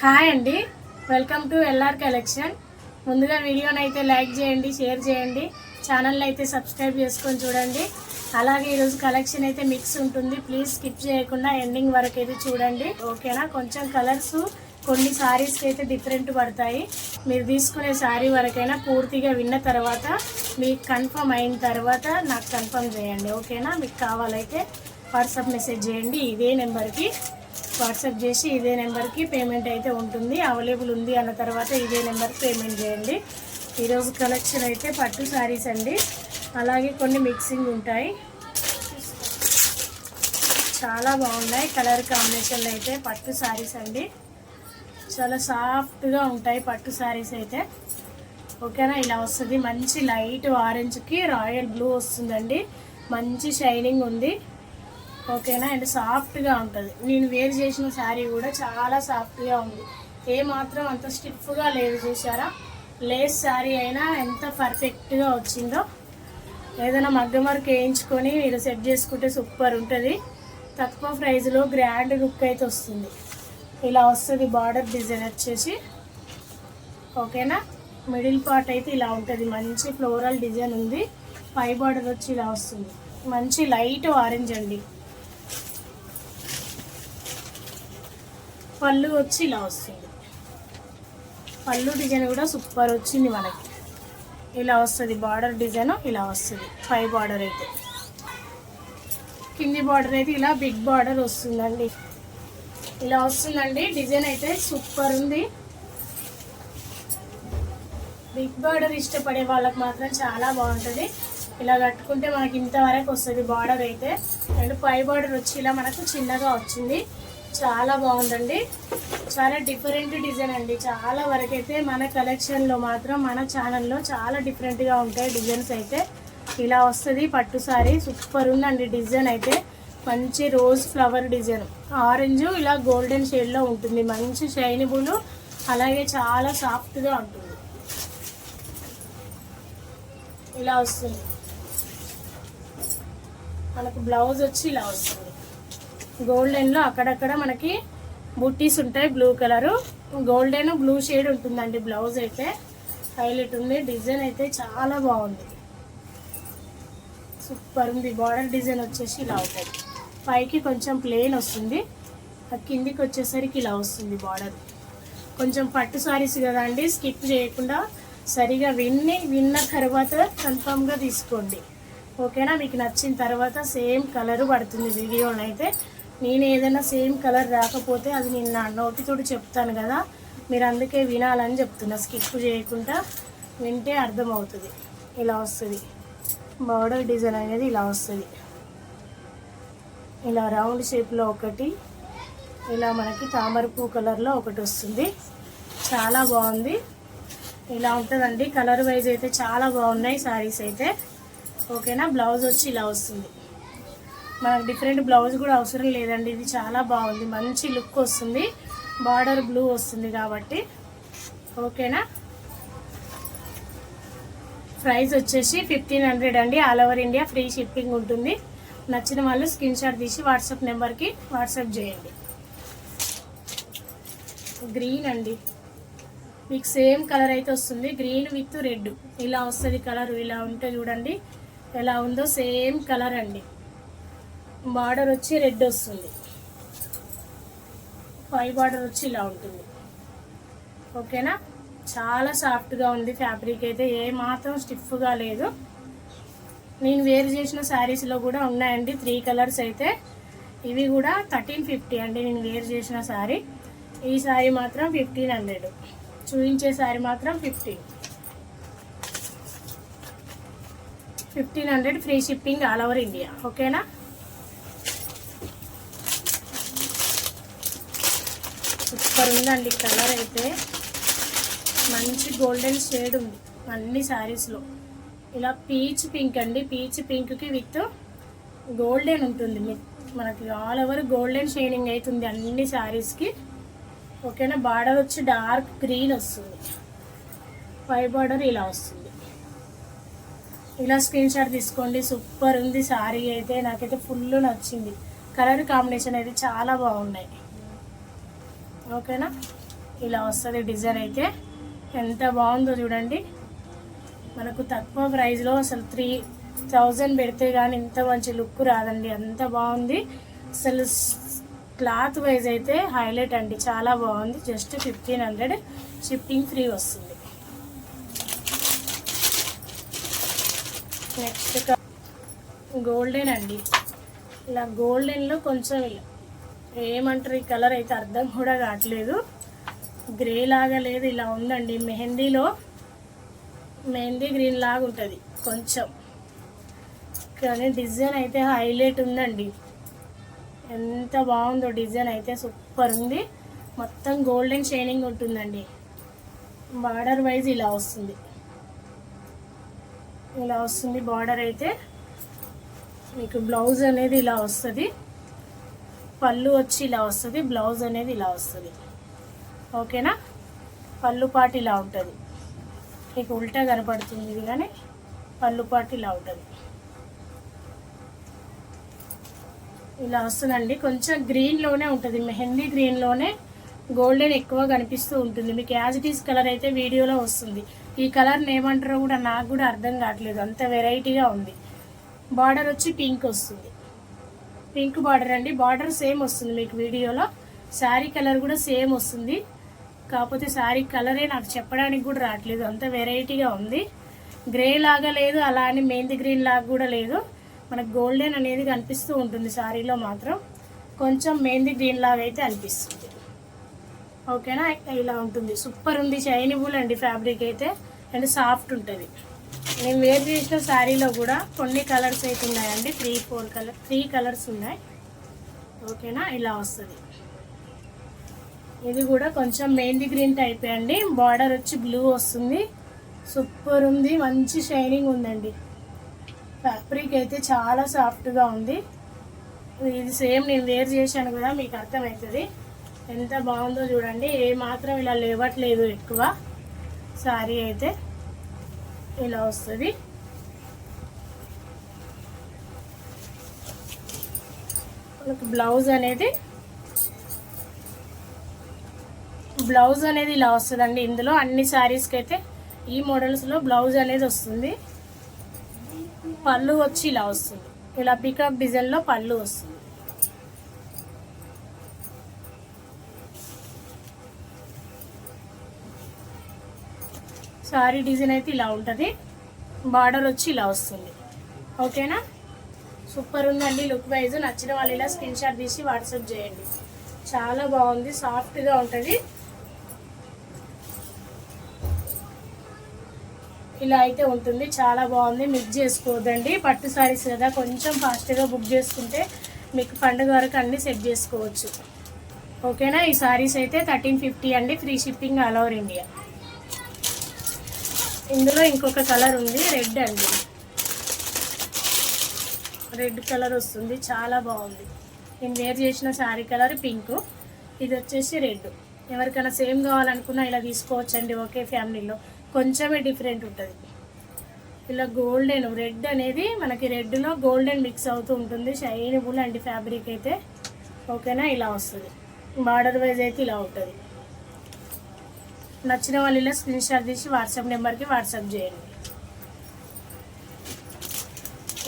Hi అండి. Welcome to LR collection ముందుగా వీడియోని అయితే లైక్ చేయండి షేర్ చేయండి ఛానల్ని అయితే సబ్స్క్రైబ్ చేసుకొని చూడండి. అలాగే ఈరోజు కలెక్షన్ అయితే మిక్స్ ఉంటుంది. ప్లీజ్ స్కిప్ చేయకుండా ఎండింగ్ వరకు అయితే చూడండి. ఓకేనా కొంచెం కలర్స్ కొన్ని శారీస్కి అయితే డిఫరెంట్ పడతాయి. మీరు తీసుకునే శారీ వరకైనా పూర్తిగా విన్న తర్వాత మీకు కన్ఫర్మ్ అయిన తర్వాత నాకు కన్ఫర్మ్ చేయండి. ఓకేనా మీకు కావాలైతే వాట్సాప్ మెసేజ్ చేయండి. ఇదే నెంబర్కి వాట్సాప్ చేసి ఇదే నెంబర్కి పేమెంట్ అయితే ఉంటుంది అవైలబుల్ ఉంది అన్న తర్వాత ఇదే నెంబర్కి పేమెంట్ చేయండి. ఈరోజు కలెక్షన్ అయితే పట్టు శారీస్ అండి. అలాగే కొన్ని మిక్సింగ్ ఉంటాయి. చాలా బాగున్నాయి. కలర్ కాంబినేషన్లో అయితే పట్టు శారీస్ అండి. చాలా సాఫ్ట్గా ఉంటాయి పట్టు శారీస్ అయితే. ఓకేనా? ఇలా వస్తుంది. మంచి లైట్ ఆరెంజ్కి రాయల్ బ్లూ వస్తుందండి. మంచి షైనింగ్ ఉంది. ఓకేనా? అండ్ సాఫ్ట్గా ఉంటుంది. నేను వేర్ చేసిన శారీ కూడా చాలా సాఫ్ట్గా ఉంది. ఏ మాత్రం అంత స్టిఫ్గా లేదు చేశారా లేస్ శారీ అయినా ఎంత పర్ఫెక్ట్గా వచ్చిందో. ఏదైనా మగ్గం వర్క్ వేయించుకొని మీరు సెట్ చేసుకుంటే సూపర్ ఉంటుంది. తక్కువ ప్రైజ్లో గ్రాండ్ లుక్ అయితే వస్తుంది. ఇలా వస్తుంది బార్డర్ డిజైన్ వచ్చేసి. ఓకేనా? మిడిల్ పార్ట్ అయితే ఇలా ఉంటుంది. మంచి ఫ్లోరల్ డిజైన్ ఉంది. పై బార్డర్ వచ్చి ఇలా వస్తుంది. మంచి లైట్ ఆరెంజ్ అండి. పళ్ళు వచ్చి ఇలా వస్తుంది. పళ్ళు డిజైన్ కూడా సూపర్ వచ్చింది మనకి. ఇలా వస్తుంది బార్డర్ డిజైన్ ఇలా వస్తుంది. పై బార్డర్ అయితే. కింది బార్డర్ అయితే ఇలా బిగ్ బార్డర్ వస్తుందండి. ఇలా వస్తుందండి డిజైన్ అయితే సూపర్ ఉంది. బిగ్ బార్డర్ ఇష్టపడే వాళ్ళకి మాత్రం చాలా బాగుంటుంది. ఇలా కట్టుకుంటే మనకి ఇంతవరకు వస్తుంది బార్డర్ అయితే. అండ్ పై బార్డర్ వచ్చి ఇలా మనకు చిన్నగా వచ్చింది. చాలా బాగుందండి. చాలా డిఫరెంట్ డిజైన్ అండి. చాలా వరకైతే మన కలెక్షన్లో మాత్రం మన ఛానల్లో చాలా డిఫరెంట్గా ఉంటాయి డిజైన్స్ అయితే. ఇలా వస్తుంది పట్టు సారీ. సూపర్ ఉందండి డిజైన్ అయితే. మంచి రోజ్ ఫ్లవర్ డిజైన్. ఆరెంజ్ ఇలా గోల్డెన్ షేడ్లో ఉంటుంది. మంచి షైనబుల్ అలాగే చాలా సాఫ్ట్గా ఉంటుంది. ఇలా వస్తుంది. మనకు బ్లౌజ్ వచ్చి ఇలా వస్తుంది. గోల్డెన్లో అక్కడక్కడ మనకి బుట్టీస్ ఉంటాయి blue colour. Golden blue shade ఉంటుందండి బ్లౌజ్ అయితే. హైలైట్ ఉంది డిజైన్ అయితే చాలా బాగుంది. సూపర్ ఉంది బార్డర్ డిజైన్ వచ్చేసి ఇలా ఉంటుంది. పైకి కొంచెం ప్లెయిన్ వస్తుంది ఆ కిందికి వచ్చేసరికి ఇలా వస్తుంది బార్డర్. కొంచెం పట్టు సారీస్ కదా అండి స్కిప్ చేయకుండా సరిగా విన్ని విన్న తర్వాత కన్ఫామ్గా తీసుకోండి. ఓకేనా? మీకు నచ్చిన తర్వాత సేమ్ కలర్ పడుతుంది వీడియోలో అయితే నేను ఏదైనా సేమ్ కలర్ రాకపోతే అది నేను నా నోటితోటి చెప్తాను కదా. మీరు అందుకే వినాలని చెప్తున్నా. స్కిప్ చేయకుండా వింటే అర్థమవుతుంది. ఇలా వస్తుంది. బార్డర్ డిజైన్ అనేది ఇలా వస్తుంది. ఇలా రౌండ్ షేప్లో ఒకటి ఇలా మనకి తామరపూ కలర్లో ఒకటి వస్తుంది. చాలా బాగుంది. ఇలా ఉంటుందండి. కలర్ వైజ్ అయితే చాలా బాగున్నాయి శారీస్ అయితే. ఓకేనా? బ్లౌజ్ వచ్చి ఇలా వస్తుంది. మనకు డిఫరెంట్ బ్లౌజ్ కూడా అవసరం లేదండి. ఇది చాలా బాగుంది. మంచి లుక్ వస్తుంది. బార్డర్ బ్లూ వస్తుంది కాబట్టి. ఓకేనా? ప్రైస్ వచ్చేసి ఫిఫ్టీన్ హండ్రెడ్ అండి. All over India free shipping ఉంటుంది. నచ్చిన వాళ్ళు స్క్రీన్ షాట్ తీసి వాట్సాప్ నెంబర్కి వాట్సాప్ చేయండి. గ్రీన్ అండి. మీకు సేమ్ కలర్ అయితే వస్తుంది. Green with red. ఇలా వస్తుంది కలర్. ఇలా ఉంటే చూడండి. ఎలా ఉందో సేమ్ కలర్ అండి. బార్డర్ వచ్చి రెడ్ వస్తుంది. పై బార్డర్ వచ్చి ఇలా ఉంటుంది. ఓకేనా? చాలా సాఫ్ట్గా ఉంది ఫ్యాబ్రిక్ అయితే. ఏ మాత్రం స్టిఫ్గా లేదు. నేను వేరు చేసిన శారీస్లో కూడా ఉన్నాయండి. త్రీ కలర్స్ అయితే. ఇవి కూడా థర్టీన్ ఫిఫ్టీ అండి నేను వేరు చేసిన శారీ. ఈ శారీ మాత్రం ఫిఫ్టీన్ హండ్రెడ్. చూపించే శారీ మాత్రం fifteen. Fifteen hundred free shipping all over India. ఓకేనా? సూపర్ ఉందండి కలర్ అయితే. మంచి గోల్డెన్ షేడ్ ఉంది అన్ని శారీస్లో ఇలా పీచ్ పింక్ అండి. పీచ్ పింక్కి విత్ గోల్డెన్ ఉంటుంది. మనకి ఆల్ ఓవర్ గోల్డెన్ షేడింగ్ అవుతుంది అన్ని శారీస్కి ఓకేనా? బార్డర్ వచ్చి డార్క్ గ్రీన్ వస్తుంది. పై బార్డర్ ఇలా వస్తుంది. ఇలా స్క్రీన్ షాట్ తీసుకోండి. సూపర్ ఉంది శారీ అయితే. నాకైతే ఫుల్ నచ్చింది. కలర్ కాంబినేషన్ అయితే చాలా బాగున్నాయి. ఓకేనా? ఇలా వస్తుంది డిజైన్ అయితే. ఎంత బాగుందో చూడండి. మనకు తక్కువ ప్రైస్లో అసలు త్రీ థౌజండ్ పెడితే కానీ ఇంత మంచి లుక్ రాదండి. అంత బాగుంది. అసలు క్లాత్ వైజ్ అయితే హైలైట్ అండి. చాలా బాగుంది. Just fifteen hundred shifting free వస్తుంది. నెక్స్ట్ గోల్డెన్ అండి. ఇలా గోల్డెన్లో కొంచెం ఇలా ఏమంటారు? ఈ కలర్ అయితే అర్థం కూడా కావట్లేదు. గ్రే లాగా లేదు ఇలా ఉందండి. మెహందీలో మెహందీ గ్రీన్ లాగా ఉంటుంది కొంచెం. కానీ డిజైన్ అయితే హైలైట్ ఉందండి. ఎంత బాగుందో డిజైన్ అయితే సూపర్ ఉంది. మొత్తం గోల్డెన్ షైనింగ్ ఉంటుందండి. బార్డర్ వైజ్ ఇలా వస్తుంది. ఇలా వస్తుంది బార్డర్ అయితే. మీకు బ్లౌజ్ అనేది ఇలా వస్తుంది. పళ్ళు వచ్చి ఇలా వస్తుంది బ్లౌజ్ అనేది ఇలా వస్తుంది. ఓకేనా? పళ్ళు పాటు ఇలా ఉంటుంది. మీకు ఉల్టా కనపడుతుంది ఇది కానీ పళ్ళు పాటు ఇలా ఉంటుంది. ఇలా వస్తుందండి. కొంచెం గ్రీన్లోనే ఉంటుంది. మెహందీ గ్రీన్లోనే గోల్డెన్ ఎక్కువ కనిపిస్తూ ఉంటుంది. మీకు యాజ్ ఇట్ ఈస్ కలర్ అయితే వీడియోలో వస్తుంది. ఈ కలర్ని ఏమంటారో కూడా నాకు కూడా అర్థం కావట్లేదు. అంత వెరైటీగా ఉంది. బార్డర్ వచ్చి పింక్ వస్తుంది. పింక్ బార్డర్ అండి. బార్డర్ సేమ్ వస్తుంది మీకు వీడియోలో. శారీ కలర్ కూడా సేమ్ వస్తుంది. కాకపోతే శారీ కలరే నాకు చెప్పడానికి కూడా రావట్లేదు. అంత వెరైటీగా ఉంది. గ్రే లాగా లేదు అలా అని మెహందీ గ్రీన్ లాగా కూడా లేదు. మనకు గోల్డెన్ అనేది కనిపిస్తూ ఉంటుంది శారీలో మాత్రం. కొంచెం మెహందీ గ్రీన్ లాగా అయితే అనిపిస్తుంది. ఓకేనా ఇలా ఉంటుంది. సూపర్ ఉంది. షైనిబుల్ అండి ఫ్యాబ్రిక్ అయితే. అండ్ సాఫ్ట్ ఉంటుంది. నేను వేర్ చేసిన శారీలో కూడా కొన్ని కలర్స్ అయితే ఉన్నాయండి. Three four colour three colours ఉన్నాయి. ఓకేనా? ఇలా వస్తుంది. ఇది కూడా కొంచెం మెహందీ గ్రీన్ టైప్ అండి. బార్డర్ వచ్చి బ్లూ వస్తుంది. సూపర్ ఉంది. మంచి షైనింగ్ ఉందండి. ఫ్యాబ్రిక్ అయితే చాలా సాఫ్ట్గా ఉంది. ఇది సేమ్ నేను వేర్ చేశాను కదా మీకు అర్థమవుతుంది. ఎంత బాగుందో చూడండి. ఏ మాత్రం ఇలా లేవట్లేదు ఎక్కువ. సారీ అయితే. ఇలా వస్తుంది? మనకు బ్లౌజ్ అనేది బ్లౌజ్ అనేది ఇలా వస్తుందండి ఇందులో. అన్ని శారీస్కి అయితే ఈ మోడల్స్లో బ్లౌజ్ అనేది వస్తుంది. పళ్ళు వచ్చి ఇలా వస్తుంది. ఇలా పికప్ డిజైన్లో పళ్ళు వస్తుంది. సారీ డిజైన్ అయితే ఇలా ఉంటుంది. బార్డర్ వచ్చి ఇలా వస్తుంది. ఓకేనా? సూపర్ ఉందండి లుక్ వైజ్. నచ్చిన వాళ్ళు ఇలా స్క్రీన్ షాట్ తీసి వాట్సాప్ చేయండి. చాలా బాగుంది. సాఫ్ట్గా ఉంటుంది. ఇలా అయితే ఉంటుంది. చాలా బాగుంది. మిక్స్ చేసుకోవద్దండి. పట్టు సారీస్ కదా కొంచెం ఫాస్ట్గా బుక్ చేసుకుంటే మీకు పండుగ వరకు అన్నీ సెట్ చేసుకోవచ్చు. ఓకేనా? ఈ సారీస్ అయితే థర్టీన్ ఫిఫ్టీ అండి. Free shipping all over India. ఇందులో ఇంకొక కలర్ ఉంది రెడ్ అండి. రెడ్ కలర్ వస్తుంది చాలా బాగుంది. నేను వేర్ చేసిన శారీ కలర్ పింక్. ఇది వచ్చేసి రెడ్. ఎవరికైనా సేమ్ కావాలనుకున్నా ఇలా తీసుకోవచ్చండి ఒకే ఫ్యామిలీలో. కొంచెమే డిఫరెంట్ ఉంటుంది. ఇలా గోల్డెన్ రెడ్ అనేది మనకి రెడ్లో గోల్డెన్ మిక్స్ అవుతూ ఉంటుంది. షైనబుల్ అండి ఫ్యాబ్రిక్ అయితే ఓకేనా? ఇలా వస్తుంది. బార్డర్ వైజ్ అయితే ఇలా ఉంటుంది. నచ్చిన వాళ్ళు ఇలా స్క్రీన్ షాట్ తీసి వాట్సాప్ నెంబర్కి వాట్సాప్ చేయండి.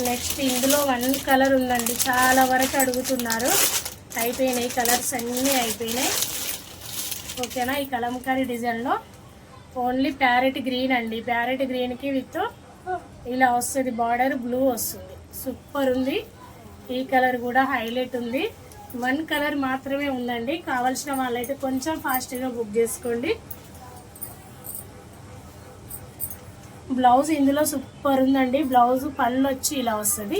నెక్స్ట్ ఇందులో వన్ కలర్ ఉందండి. చాలా వరకు అడుగుతున్నారు. అయిపోయినాయి కలర్స్ అన్నీ అయిపోయినాయి. ఓకేనా ఈ కలంకారీ డిజైన్లో ఓన్లీ ప్యారెట్ గ్రీన్ అండి. ప్యారెట్ గ్రీన్కి విత్ ఇలా వస్తుంది. బార్డర్ బ్లూ వస్తుంది. సూపర్ ఉంది. ఈ కలర్ కూడా హైలైట్ ఉంది. వన్ కలర్ మాత్రమే ఉందండి. కావాల్సిన వాళ్ళైతే కొంచెం ఫాస్ట్గా బుక్ చేసుకోండి. బ్లౌజ్ ఇందులో సూపర్ ఉందండి. బ్లౌజ్ పళ్ళు వచ్చి ఇలా వస్తుంది.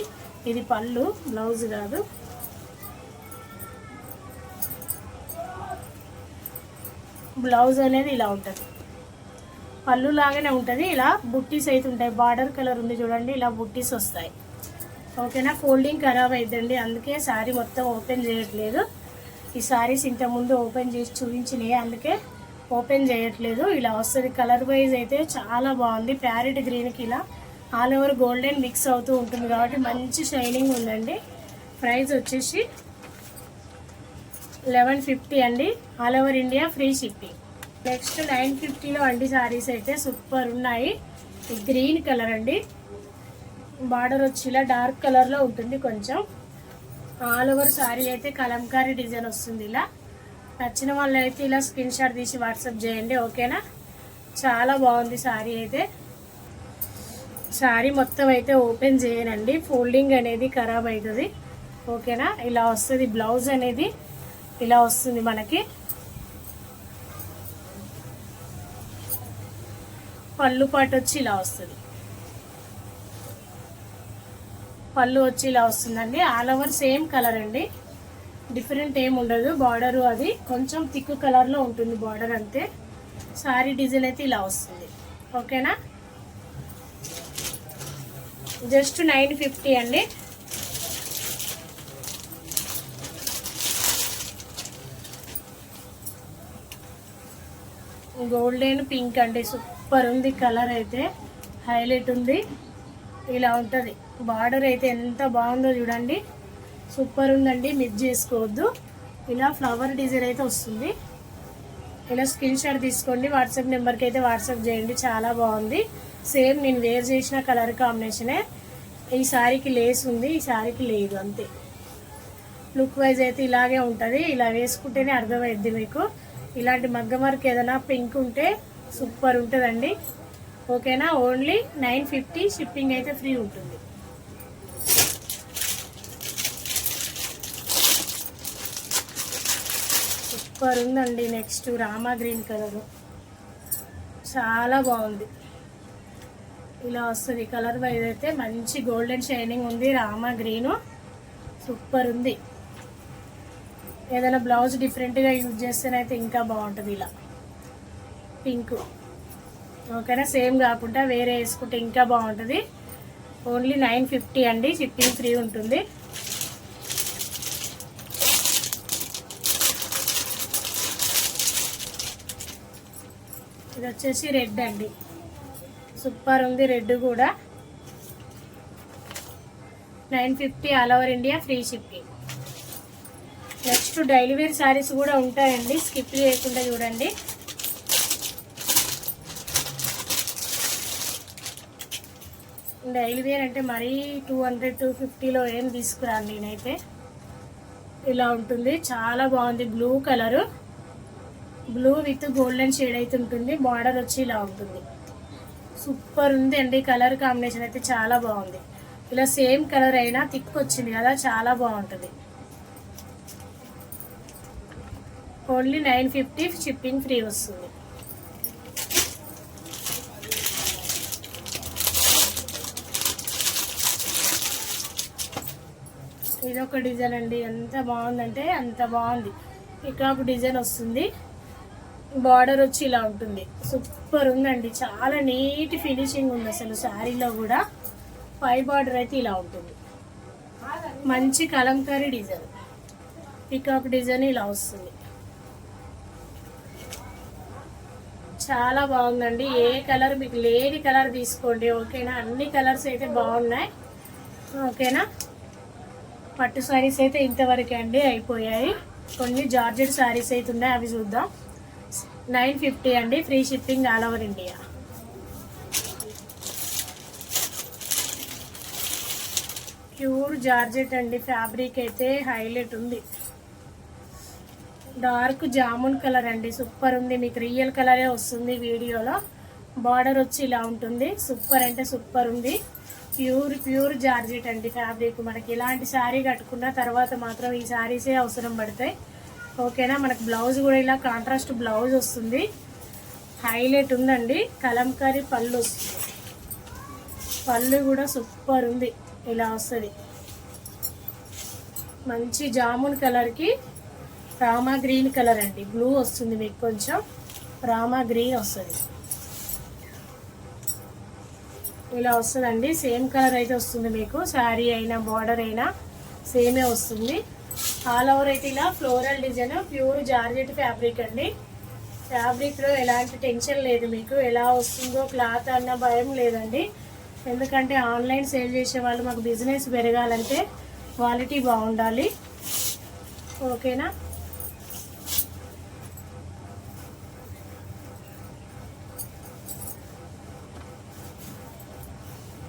ఇది పళ్ళు బ్లౌజ్ కాదు. బ్లౌజ్ అనేది ఇలా ఉంటుంది. పళ్ళు లాగానే ఉంటుంది. ఇలా బుట్టీస్ అయితే ఉంటాయి. బార్డర్ కలర్ ఉంది చూడండి. ఇలా బుట్టీస్ వస్తాయి. ఓకేనా? ఫోల్డింగ్ ఖరాబ్ అవుతుందండి అందుకే శారీ మొత్తం ఓపెన్ చేయట్లేదు. ఈ శారీస్ ఇంతకుముందు ఓపెన్ చేసి చూపించినాయి. అందుకే ఓపెన్ చేయట్లేదు. ఇలా వస్తుంది. కలర్ వైజ్ అయితే చాలా బాగుంది. ప్యారెట్ గ్రీన్కి ఇలా ఆల్ ఓవర్ గోల్డెన్ మిక్స్ అవుతూ ఉంటుంది కాబట్టి మంచి షైనింగ్ ఉందండి. ప్రైస్ వచ్చేసి లెవెన్ ఫిఫ్టీ అండి. All over India free shipping next nine ఫిఫ్టీలో అండి శారీస్ అయితే సూపర్ ఉన్నాయి. గ్రీన్ కలర్ అండి. బార్డర్ వచ్చి ఇలా డార్క్ కలర్లో ఉంటుంది కొంచెం. ఆల్ ఓవర్ శారీ అయితే కలంకారీ డిజైన్ వస్తుంది ఇలా. నచ్చిన వాళ్ళు అయితే ఇలా స్క్రీన్ షాట్ తీసి వాట్సాప్ చేయండి ఓకేనా? చాలా బాగుంది శారీ అయితే. శారీ మొత్తం అయితే ఓపెన్ చేయనండి. ఫోల్డింగ్ అనేది ఖరాబ్ అవుతుంది ఓకేనా? ఇలా వస్తుంది బ్లౌజ్ అనేది ఇలా వస్తుంది మనకి. పళ్ళు పాటు వచ్చి ఇలా వస్తుంది. పళ్ళు వచ్చి ఇలా వస్తుందండి. ఆల్ ఓవర్ సేమ్ కలర్ అండి. డిఫరెంట్ ఏం ఉండదు. బార్డర్ అది కొంచెం థిక్ కలర్లో ఉంటుంది బార్డర్ అంతే. సారీ డిజైన్ అయితే ఇలా వస్తుంది. ఓకేనా? జస్ట్ నైన్ ఫిఫ్టీ అండి. గోల్డెన్ పింక్ అండి. సూపర్ ఉంది కలర్ అయితే. హైలైట్ ఉంది. ఇలా ఉంటుంది. బార్డర్ అయితే ఎంత బాగుందో చూడండి. సూపర్ ఉందండి మిస్ చేసుకోవద్దు. ఇలా ఫ్లవర్ డిజైన్ అయితే వస్తుంది. ఇలా స్క్రీన్ షాట్ తీసుకోండి వాట్సాప్ నెంబర్కి అయితే వాట్సాప్ చేయండి చాలా బాగుంది. సేమ్ నేను వేర్ చేసిన కలర్ కాంబినేషనే. ఈ శారీకి లేస్ ఉంది ఈ శారీకి లేదు అంతే. లుక్ వైజ్ అయితే ఇలాగే ఉంటుంది. ఇలా వేసుకుంటేనే అర్థమైద్ది మీకు. ఇలాంటి మగ్గం వర్క్ ఏదైనా పింక్ ఉంటే సూపర్ ఉంటుందండి. ఓకేనా? ఓన్లీ నైన్ ఫిఫ్టీ షిప్పింగ్ అయితే ఫ్రీ ఉంటుంది. సూపర్ ఉందండి నెక్స్ట్ రామా గ్రీన్ కలర్. చాలా బాగుంది. ఇలా వస్తుంది కలర్ వైజ్ అయితే మంచి గోల్డెన్ షైనింగ్ ఉంది రామా గ్రీను. సూపర్ ఉంది. ఏదైనా బ్లౌజ్ డిఫరెంట్గా యూజ్ చేస్తేనైతే ఇంకా బాగుంటుంది ఇలా. పింక్. ఓకేనా? సేమ్ కాకుండా వేరే వేసుకుంటే ఇంకా బాగుంటుంది. ఓన్లీ నైన్ ఫిఫ్టీ అండి షిప్పింగ్ ఫ్రీ ఉంటుంది. ఇది వచ్చేసి రెడ్ అండి. సూపర్ ఉంది రెడ్ కూడా. Nine fifty all over India free shipping. Next daily wear saris కూడా ఉంటాయండి. స్కిప్ చేయకుండా చూడండి. డైలీ వేర్ అంటే మరీ టూ హండ్రెడ్ టూ ఫిఫ్టీలో ఏం తీసుకురాను నేనైతే. ఇలా ఉంటుంది. చాలా బాగుంది. Blue colour. Blue with golden shade అయితే ఉంటుంది. బార్డర్ వచ్చి ఇలా ఉంటుంది. సూపర్ ఉంది అండి. కలర్ కాంబినేషన్ అయితే చాలా బాగుంది. ఇలా సేమ్ కలర్ అయినా థిక్ వచ్చింది కదా చాలా బాగుంటుంది. Only nine fifty shipping free వస్తుంది. ఇది ఒక డిజైన్ అండి. ఎంత బాగుందంటే అంత బాగుంది. పికాప్ డిజైన్ వస్తుంది. బార్డర్ వచ్చి ఇలా ఉంటుంది. సూపర్ ఉందండి. చాలా నీట్ ఫినిషింగ్ ఉంది అసలు శారీలో కూడా. పై బార్డర్ అయితే ఇలా ఉంటుంది. మంచి కలంకారీ డిజైన్. పికాక్ డిజైన్ ఇలా వస్తుంది. చాలా బాగుందండి. ఏ కలర్ మీకు లేని కలర్ తీసుకోండి. ఓకేనా? అన్ని కలర్స్ అయితే బాగున్నాయి. ఓకేనా? పట్టు శారీస్ అయితే ఇంతవరకే అండి అయిపోయాయి. కొన్ని జార్జెట్ శారీస్ అయితే ఉన్నాయి. అవి చూద్దాం. నైన్ ఫిఫ్టీ అండి. Free shipping all over India pure georgette అండి. ఫ్యాబ్రిక్ అయితే హైలైట్ ఉంది. డార్క్ జామున్ కలర్ అండి. సూపర్ ఉంది. మీకు రియల్ కలరే వస్తుంది వీడియోలో. బార్డర్ వచ్చి ఇలా ఉంటుంది. సూపర్ అంటే సూపర్ ఉంది. ప్యూర్ ప్యూర్ జార్జెట్ అండి. ఫ్యాబ్రిక్ మనకి ఇలాంటి శారీ కట్టుకున్న తర్వాత మాత్రం ఈ శారీసే అవసరం పడతాయి. ఓకేనా? మనకు బ్లౌజ్ కూడా ఇలా కాంట్రాస్ట్ బ్లౌజ్ వస్తుంది. హైలైట్ ఉందండి. కలంకారీ పళ్ళు వస్తుంది. పళ్ళు కూడా సూపర్ ఉంది. ఇలా వస్తుంది. మంచి జామున్ కలర్కి రామా గ్రీన్ కలర్ అండి. బ్లూ వస్తుంది మీకు కొంచెం. రామా గ్రీన్ వస్తుంది. ఇలా వస్తుందండి. సేమ్ కలర్ అయితే వస్తుంది మీకు. శారీ అయినా బార్డర్ అయినా సేమే వస్తుంది. ఆల్ ఓవర్ అయితే ఇలా floral design pure georgette fabric అండి. ఫ్యాబ్రిక్లో ఎలాంటి టెన్షన్ లేదు మీకు. ఎలా వస్తుందో క్లాత్ అన్న భయం లేదండి. ఎందుకంటే ఆన్లైన్ సేల్ చేసే వాళ్ళు మాకు బిజినెస్ పెరగాలంటే క్వాలిటీ బాగుండాలి. ఓకేనా?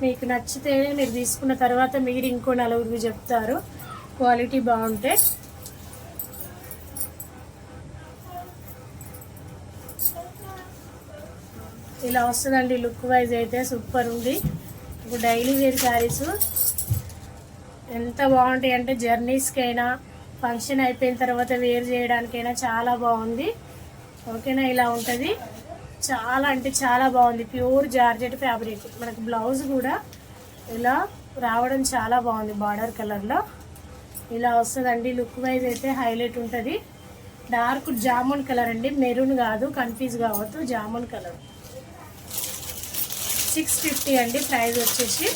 మీకు నచ్చితే మీరు తీసుకున్న తర్వాత మీరు ఇంకో నలుగురికి చెప్తారు. క్వాలిటీ బాగుంటే ఇలా వస్తుందండి లుక్ వైజ్ అయితే సూపర్ ఉంది. ఇప్పుడు డైలీ వేర్ శారీస్ ఎంత బాగుంటాయి అంటే జర్నీస్కైనా ఫంక్షన్ అయిపోయిన తర్వాత వేర్ చేయడానికైనా చాలా బాగుంది. ఓకేనా? ఇలా ఉంటుంది. చాలా అంటే చాలా బాగుంది. Pure georgette fabric. మనకు బ్లౌజ్ కూడా ఇలా రావడం చాలా బాగుంది బార్డర్ కలర్లో. ఇలా వస్తుందండి. లుక్ వైజ్ అయితే హైలైట్ ఉంటుంది. డార్క్ జామున్ కలర్ అండి. మెరూన్ కాదు కన్ఫ్యూజ్ కావద్దు. జామున్ కలర్. సిక్స్ ఫిఫ్టీ అండి. ప్రైస్ వచ్చేసి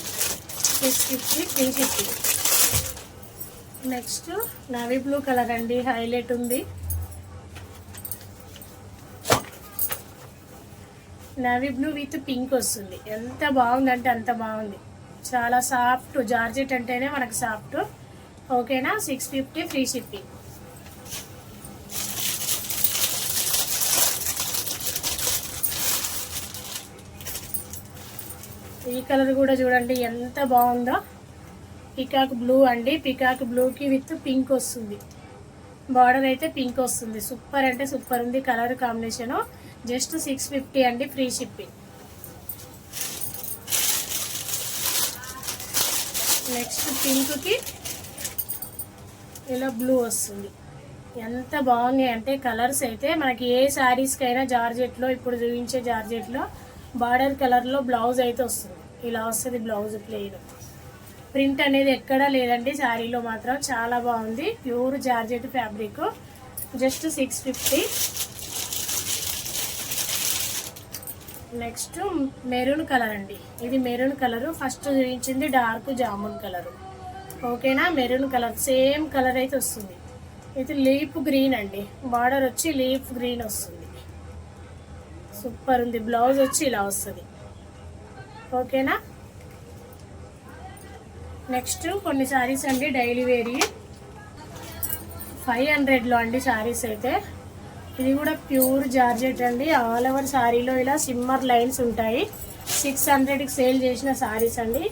six fifty three fifty next navy blue colour అండి. హైలైట్ ఉంది. నవీ బ్లూ విత్ పింక్ వస్తుంది. ఎంత బాగుందంటే అంత బాగుంది. చాలా సాఫ్ట్ జార్జెట్ అంటేనే మనకు సాఫ్ట్. ఓకేనా? సిక్స్ ఫిఫ్టీ ఫ్రీ షిప్పింగ్ ఈ కలర్ కూడా చూడండి ఎంత బాగుందో. పికాక్ బ్లూ అండి. పికాక్ బ్లూకి విత్ పింక్ వస్తుంది. బార్డర్ అయితే పింక్ వస్తుంది. సూపర్ అంటే సూపర్ ఉంది colour combination just six fifty అండి ఫ్రీ షిప్పింగ్ నెక్స్ట్ పింక్కి ఇలా బ్లూ వస్తుంది. ఎంత బాగున్నాయి అంటే కలర్స్ అయితే మనకి ఏ శారీస్కైనా జార్జెట్లో ఇప్పుడు చూపించే జార్జెట్లో బార్డర్ కలర్లో బ్లౌజ్ అయితే వస్తుంది. ఇలా వస్తుంది బ్లౌజ్ ప్లెయిన్ ప్రింట్ అనేది ఎక్కడా లేదండి శారీలో మాత్రం చాలా బాగుంది. Pure georgette fabric just six fifty next maroon colour అండి. ఇది మెరూన్ కలరు ఫస్ట్ చూపించింది డార్క్ జామున్ కలర్ ఓకేనా? మెరూన్ కలర్ సేమ్ కలర్ అయితే వస్తుంది. ఇది లీఫ్ గ్రీన్ అండి. బార్డర్ వచ్చి లీఫ్ గ్రీన్ వస్తుంది. సూపర్ ఉంది. బ్లౌజ్ వచ్చి ఇలా వస్తుంది. ఓకేనా? నెక్స్ట్ కొన్ని శారీస్ అండి. డైలీ వేరీ ఫైవ్ హండ్రెడ్లో అండి శారీస్ అయితే. ఇది కూడా ప్యూర్ జార్జెట్ అండి. ఆల్ ఓవర్ శారీలో ఇలా సిమ్మర్ లైన్స్ ఉంటాయి. సిక్స్ హండ్రెడ్కి సేల్ చేసిన శారీస్ అండి.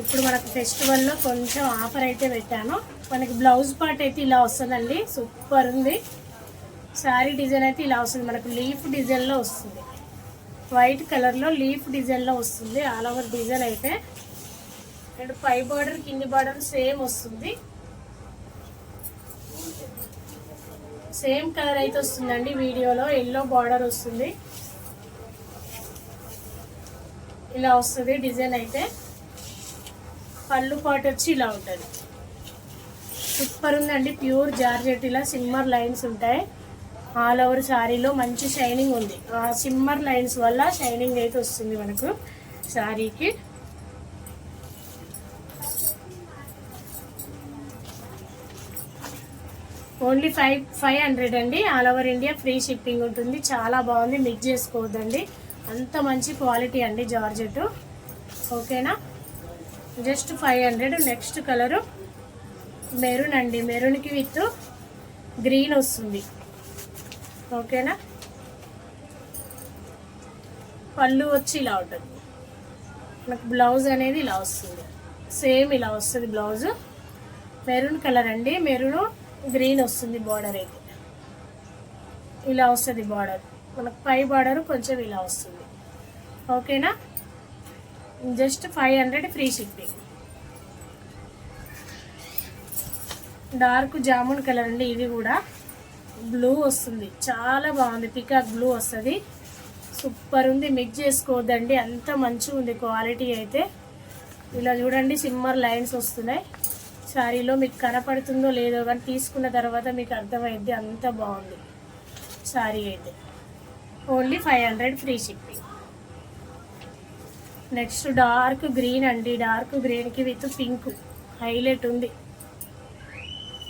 ఇప్పుడు మనకు ఫెస్టివల్లో కొంచెం ఆఫర్ అయితే పెట్టాను. మనకి బ్లౌజ్ పార్ట్ అయితే ఇలా వస్తుందండి. సూపర్ ఉంది. శారీ డిజైన్ అయితే ఇలా వస్తుంది. మనకు లీఫ్ డిజైన్లో వస్తుంది. వైట్ కలర్లో లీఫ్ డిజైన్లో వస్తుంది. ఆల్ ఓవర్ డిజైన్ అయితే. అండ్ పై బార్డర్ కింది బార్డర్ సేమ్ వస్తుంది. సేమ్ కలర్ అయితే వస్తుందండి వీడియోలో. ఎల్లో బార్డర్ వస్తుంది. ఇలా వస్తుంది డిజైన్ అయితే. పళ్ళు పాటు వచ్చి ఇలా ఉంటుంది. సూపర్ ఉందండి ప్యూర్ జార్జెట్ ఇలా సిమ్మర్ లైన్స్ ఉంటాయి. ఆల్ ఓవర్ శారీలో మంచి షైనింగ్ ఉంది. ఆ సిమ్మర్ లైన్స్ వల్ల షైనింగ్ అయితే వస్తుంది మనకు శారీకి ఓన్లీ ఫైవ్ ఫైవ్ హండ్రెడ్ అండి. All over India free shipping ఉంటుంది. చాలా బాగుంది. మిక్స్ చేసుకోవద్దండి. అంత మంచి క్వాలిటీ అండి జార్జెట్ ఓకేనా just five hundred. Next colour maroon అండి. మెరూన్కి విత్ గ్రీన్ వస్తుంది. ఓకేనా? పళ్ళు వచ్చి ఇలా ఉంటుంది. మనకు బ్లౌజ్ అనేది ఇలా వస్తుంది. సేమ్ ఇలా వస్తుంది బ్లౌజ్. మెరూన్ కలర్ అండి. మెరూన్ గ్రీన్ వస్తుంది బార్డర్ అయితే. ఇలా వస్తుంది బార్డర్. మనకు పై బార్డర్ కొంచెం ఇలా వస్తుంది. ఓకేనా? Just five hundred free shipping. Dark jamun colour అండి ఇది కూడా. బ్లూ వస్తుంది. చాలా బాగుంది. పికాక్ బ్లూ వస్తుంది. సూపర్ ఉంది. మిక్స్ చేసుకోవద్దండి. అంత మంచిగా ఉంది క్వాలిటీ అయితే. ఇలా చూడండి సిమ్మర్ లైన్స్ వస్తున్నాయి. శారీలో మీకు కనపడుతుందో లేదో కానీ తీసుకున్న తర్వాత మీకు అర్థమైద్ది. అంత బాగుంది శారీ అయితే. Only five hundred free shipping. Next dark green అండి. డార్క్ గ్రీన్కి విత్ పింక్ హైలైట్ ఉంది.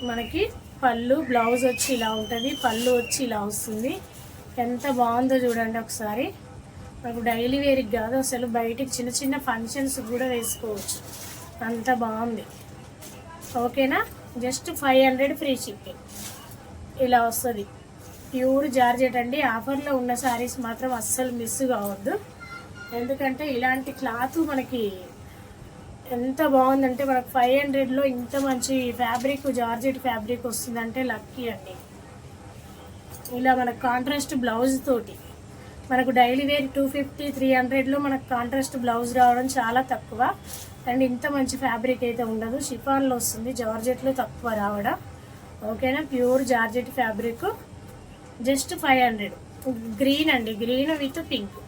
మనకి పళ్ళు బ్లౌజ్ వచ్చి ఇలా ఉంటుంది. పళ్ళు వచ్చి ఇలా వస్తుంది. ఎంత బాగుందో చూడండి ఒకసారి. మనకు డైలీ వేర్కి కాదు అసలు బయటికి చిన్న చిన్న ఫంక్షన్స్ కూడా వేసుకోవచ్చు. అంత బాగుంది. ఓకేనా? Just five hundred free shipping. ఇలా వస్తుంది. ప్యూర్ జార్జెట్ అండి. ఆఫర్లో ఉన్న శారీస్ మాత్రం అస్సలు మిస్ కావద్దు. ఎందుకంటే ఇలాంటి క్లాత్ మనకి ఎంత బాగుందంటే మనకు ఫైవ్ హండ్రెడ్లో ఇంత మంచి ఫ్యాబ్రిక్ జార్జెట్ ఫ్యాబ్రిక్ వస్తుందంటే లక్కీ అండి. ఇలా మనకు కాంట్రాస్ట్ బ్లౌజ్ తోటి. మనకు daily wear two fifty three హండ్రెడ్లో మనకు కాంట్రాస్ట్ బ్లౌజ్ రావడం చాలా తక్కువ. అండ్ ఇంత మంచి ఫ్యాబ్రిక్ అయితే ఉండదు. షిఫాన్లో వస్తుంది జార్జెట్లో తక్కువ రావడం. ఓకేనా pure georgette fabric just five hundred green అండి. Green with pink.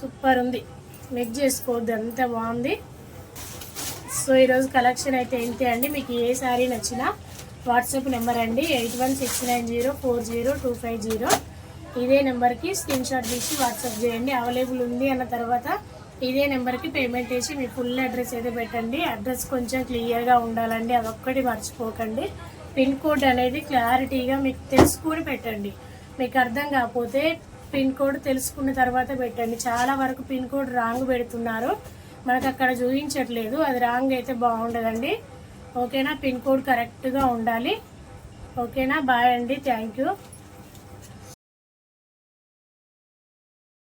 సూపర్ ఉంది. మిక్స్ చేసుకోవద్దు అంత బాగుంది. సో ఈరోజు కలెక్షన్ అయితే ఏంటి అండి? మీకు ఏ శారీ నచ్చినా వాట్సాప్ నెంబర్ అండి. Eight one six nine zero four zero two five zero. ఇదే నెంబర్కి స్క్రీన్ షాట్ తీసి వాట్సాప్ చేయండి. అవైలబుల్ ఉంది అన్న తర్వాత ఇదే నెంబర్కి పేమెంట్ చేసి మీ ఫుల్ అడ్రస్ అయితే పెట్టండి. అడ్రస్ కొంచెం క్లియర్గా ఉండాలండి. అదొక్కటి మర్చిపోకండి. పిన్ కోడ్ అనేది క్లారిటీగా మీకు తెలుసుకుని పెట్టండి. మీకు అర్థం కాకపోతే పిన్ కోడ్ తెలుసుకున్న తర్వాత పెట్టండి. చాలా వరకు పిన్ కోడ్ రాంగ్ పెడుతున్నారు. మనకు అక్కడ చూపించట్లేదు. అది రాంగ్ అయితే బాగుండదండి. ఓకేనా? పిన్ కోడ్ కరెక్ట్గా ఉండాలి. ఓకేనా? బాయ్ అండి. Thank you.